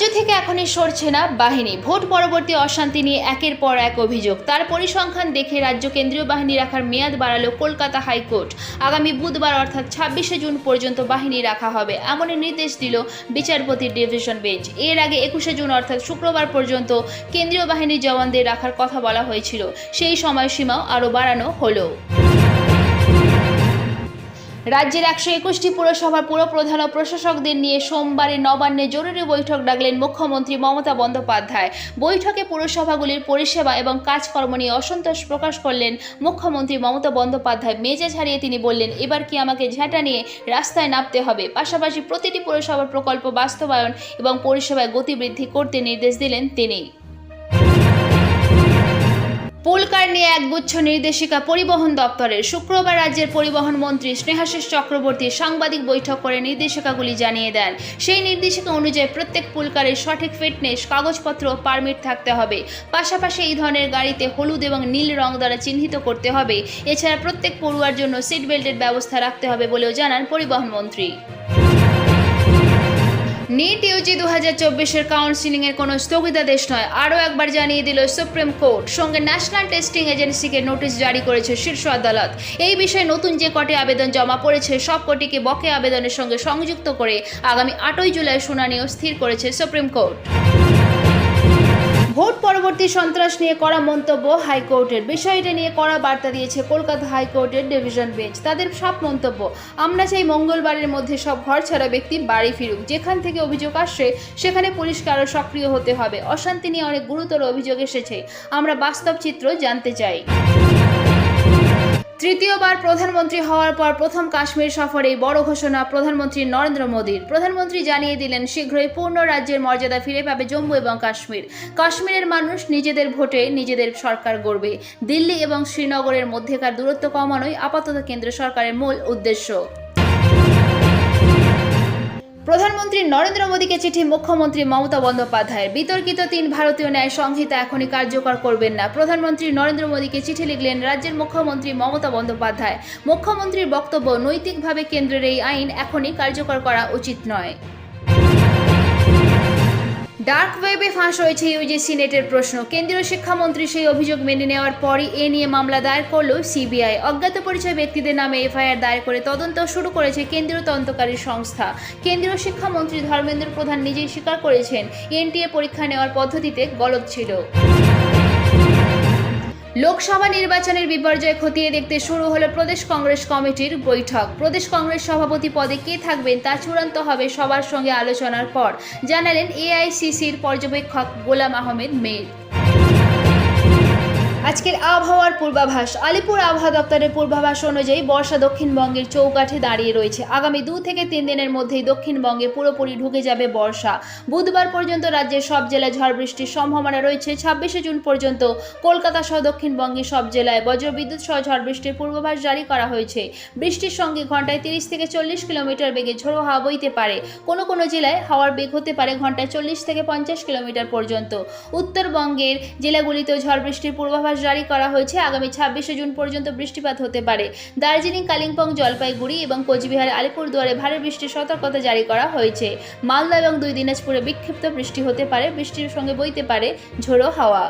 রাজ্য থেকে এখনই সরছে না বাহিনী। ভোট পরবর্তী অশান্তি নিয়ে একের পর এক অভিযোগ। তার পরিসংখ্যান দেখে রাজ্য কেন্দ্রীয় বাহিনী রাখার মেয়াদ বাড়ালো কলকাতা হাইকোর্ট। আগামী বুধবার অর্থাৎ ছাব্বিশে জুন পর্যন্ত বাহিনী রাখা হবে, এমনই নির্দেশ দিল বিচারপতি ডিভিশন বেঞ্চ। এর আগে একুশে জুন অর্থাৎ শুক্রবার পর্যন্ত কেন্দ্রীয় বাহিনীর জওয়ানদের রাখার কথা বলা হয়েছিল। সেই সময়সীমাও আরও বাড়ানো হলো। রাজ্যের একশো একুশটি পুরসভার পুর প্রধান ও প্রশাসকদের নিয়ে সোমবারে নবান্নে জরুরি বৈঠক ডাকলেন মুখ্যমন্ত্রী মমতা বন্দ্যোপাধ্যায়। বৈঠকে পুরসভাগুলির পরিষেবা এবং কাজকর্ম নিয়ে অসন্তোষ প্রকাশ করলেন মুখ্যমন্ত্রী মমতা বন্দ্যোপাধ্যায়। মেজাজ হারিয়ে তিনি বললেন, এবার কি আমাকে ঝাঁটা নিয়ে রাস্তায় নামতে হবে? পাশাপাশি প্রতিটি পুরসভার প্রকল্প বাস্তবায়ন এবং পরিষেবায় গতি বৃদ্ধি করতে নির্দেশ দিলেন তিনি। পুলকার নিয়ে একগুচ্ছ নির্দেশিকা পরিবহন দপ্তরের শুক্রবার রাজ্যের পরিবহন মন্ত্রী স্নেহাশিস চক্রবর্তী সাংবাদিক বৈঠক করে নির্দেশিকাগুলি জানিয়ে দেন। সেই নির্দেশিকা অনুযায়ী প্রত্যেক পুলকারের সঠিক ফিটনেস, কাগজপত্র ও পারমিট থাকতে হবে। পাশাপাশি এই ধরনের গাড়িতে হলুদ এবং নীল রং দ্বারা চিহ্নিত করতে হবে। এছাড়া প্রত্যেক পড়ুয়ার জন্য সিট বেল্টের ব্যবস্থা রাখতে হবে বলেও জানান পরিবহন মন্ত্রী। নিট ইউজি দু হাজার চব্বিশের কাউন্সিলিংয়ের কোনো স্থগিতাদেশ নয়। আরও একবার জানিয়ে দিল সুপ্রিম কোর্ট সঙ্গে ন্যাশনাল টেস্টিং এজেন্সিকে নোটিশ জারি করেছে শীর্ষ আদালত। এই বিষয়ে নতুন যে কটি আবেদন জমা পড়েছে, সব কটিকে বকে আবেদনের সঙ্গে সংযুক্ত করে আগামী আটই জুলাই শুনানিও স্থির করেছে সুপ্রিম কোর্ট ভোট পরবর্তী সন্ত্রাস নিয়ে করা মন্তব্য হাইকোর্টের। বিষয়টা নিয়ে কড়া বার্তা দিয়েছে কলকাতা হাইকোর্টের ডিভিশন বেঞ্চ। তাদের সব মন্তব্য। আমরা চাই মঙ্গলবারের মধ্যে সব ঘর ছাড়া ব্যক্তি বাড়ি ফিরুক। যেখান থেকে অভিযোগ আসছে, সেখানে পুলিশকে আরও সক্রিয় হতে হবে। অশান্তি নিয়ে অনেক গুরুতর অভিযোগ এসেছে। আমরা বাস্তব চিত্র জানতে চাই। তৃতীয়বার প্রধানমন্ত্রী হওয়ার পর প্রথম কাশ্মীর সফরে বড় ঘোষণা প্রধানমন্ত্রী নরেন্দ্র মোদীর। প্রধানমন্ত্রী জানিয়ে দিলেন, শীঘ্রই পূর্ণ রাজ্যের মর্যাদা ফিরে পাবে জম্মু এবং কাশ্মীর। কাশ্মীরের মানুষ নিজেদের ভোটে নিজেদের সরকার গড়বে। দিল্লি এবং শ্রীনগরের মধ্যেকার দূরত্ব কমানোই আপাতত কেন্দ্র সরকারের মূল উদ্দেশ্য। প্রধানমন্ত্রী নরেন্দ্র মোদীকে চিঠি মুখ্যমন্ত্রী মমতা বন্দ্যোপাধ্যায়ের। বিতর্কিত তিন ভারতীয় ন্যায় সংহিতা এখনই কার্যকর করবেন না। প্রধানমন্ত্রী নরেন্দ্র মোদীকে চিঠি লিখলেন রাজ্যের মুখ্যমন্ত্রী মমতা বন্দ্যোপাধ্যায়। মুখ্যমন্ত্রীর বক্তব্য নৈতিকভাবে কেন্দ্রের এই আইন এখনই কার্যকর করা উচিত নয়। ডার্ক ওয়েবে ফাঁস হয়েছে ইউজিসি নেটের প্রশ্ন। কেন্দ্রীয় শিক্ষামন্ত্রী সেই অভিযোগ মেনে নেওয়ার পরই এ নিয়ে মামলা দায়ের করল সিবিআই। অজ্ঞাত পরিচয় ব্যক্তিদের নামে এফআইআর দায়ের করে তদন্ত শুরু করেছে কেন্দ্রীয় তদন্তকারী সংস্থা। কেন্দ্রীয় শিক্ষামন্ত্রী ধর্মেন্দ্র প্রধান নিজেই স্বীকার করেছেন, এনটিএ পরীক্ষা নেওয়ার পদ্ধতিতে গলত ছিল। লোকসভা নির্বাচনের বিপর্যয় খতিয়ে দেখতে শুরু হলো প্রদেশ কংগ্রেস কমিটির বৈঠক। প্রদেশ কংগ্রেস সভাপতি পদে কে থাকবেন তা চূড়ান্ত হবে সবার সঙ্গে আলোচনার পর, জানালেন এআইসিসির পর্যবেক্ষক গোলাম আহমেদ মের। আজকের আবহাওয়ার পূর্বাভাস, আলিপুর আবহাওয়া দপ্তরের পূর্বাভাস অনুযায়ী বর্ষা দক্ষিণবঙ্গের চৌকাঠে দাঁড়িয়ে রয়েছে। আগামী দু থেকে তিন দিনের মধ্যেই দক্ষিণবঙ্গে পুরোপুরি ঢুকে যাবে বর্ষা। বুধবার পর্যন্ত রাজ্যের সব জেলায় ঝড় বৃষ্টির সম্ভাবনা রয়েছে। ছাব্বিশে জুন পর্যন্ত কলকাতা সহ দক্ষিণবঙ্গের সব জেলায় বজ্রবিদ্যুৎ সহ ঝড় বৃষ্টির পূর্বাভাস জারি করা হয়েছে। বৃষ্টির সঙ্গে ঘন্টায় তিরিশ থেকে চল্লিশ কিলোমিটার বেগে ঝোড়ো হাওয়া বইতে পারে। কোনো কোনো জেলায় হাওয়ার বেগ হতে পারে ঘন্টায় চল্লিশ থেকে পঞ্চাশ কিলোমিটার পর্যন্ত। উত্তরবঙ্গের জেলাগুলিতেও ঝড় বৃষ্টির পূর্বাভাস জারি করা হয়েছে। আগামী ছাব্বিশে জুন পর্যন্ত বৃষ্টিপাত হতে পারে। দার্জিলিং, কালিম্পং, জলপাইগুড়ি এবং কোচবিহার, আলিপুরদুয়ারে ভারী বৃষ্টির সতর্কতা জারি করা হয়েছে। মালদা এবং দুই দিনাজপুরে বিক্ষিপ্ত বৃষ্টি হতে পারে। বৃষ্টির সঙ্গে বইতে পারে ঝোড়ো হাওয়া।